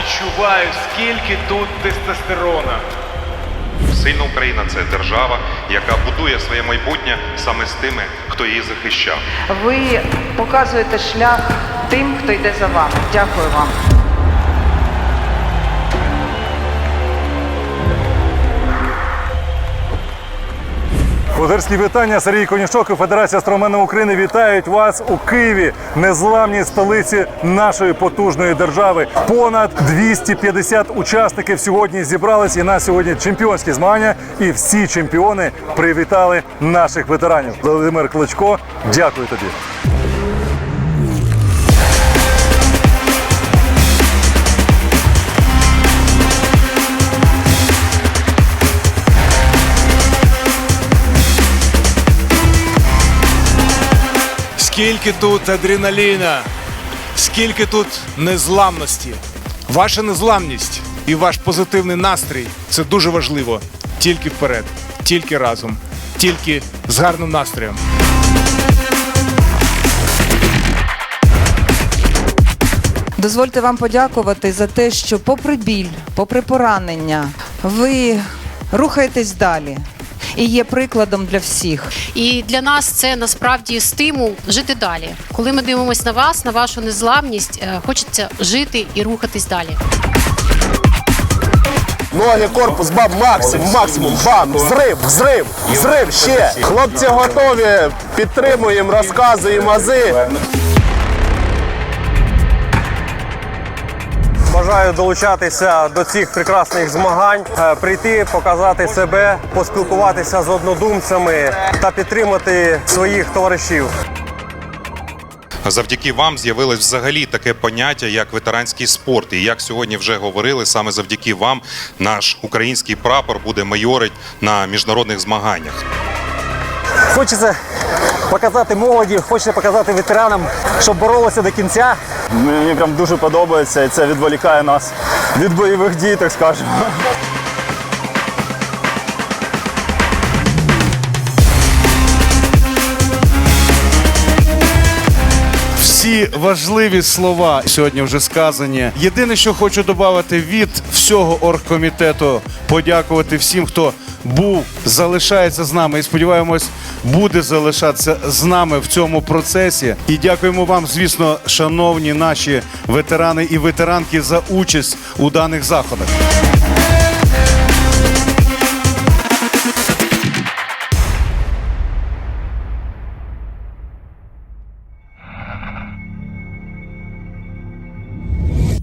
відчуваю, скільки тут тестостерона. Сильна Україна це держава, яка будує своє майбутнє саме з тими, хто її захищав. Ви показуєте шлях тим, хто йде за вами. Дякую вам. Козирські вітання Сергій Конішок і Федерація строменів України вітають вас у Києві, незламній столиці нашої потужної держави. Понад 250 учасників сьогодні зібрались, і на сьогодні чемпіонські змагання. І всі чемпіони привітали наших ветеранів. Володимир Кличко, дякую тобі. Скільки тут адреналіна, скільки тут незламності. Ваша незламність і ваш позитивний настрій це дуже важливо. Тільки вперед, тільки разом, тільки з гарним настроєм. Дозвольте вам подякувати за те, що попри біль, попри поранення, ви рухаєтесь далі і є прикладом для всіх. І для нас це насправді стимул жити далі. Коли ми дивимося на вас, на вашу незламність, е, хочеться жити і рухатись далі. Ноги, корпус, бам, максимум, максимум, бам, взрив, взрив, взрив, ще. Хлопці готові, підтримуємо, розказуємо ази. Бажаю долучатися до цих прекрасних змагань, е, прийти, показати себе, поспілкуватися з однодумцями та підтримати своїх товаришів. Завдяки вам з'явилось взагалі таке поняття, як ветеранський спорт. І як сьогодні вже говорили, саме завдяки вам наш український прапор буде майорить на міжнародних змаганнях. Хочеться показати молоді, хочеться показати ветеранам, щоб боролися до кінця. Мені прям дуже подобається, і це відволікає нас від бойових дій, так скажемо. Всі важливі слова сьогодні вже сказані. Єдине, що хочу додати від всього оргкомітету, подякувати всім, хто був, залишається з нами і сподіваємось, буде залишатися з нами в цьому процесі. І дякуємо вам, звісно, шановні наші ветерани і ветеранки, за участь у даних заходах.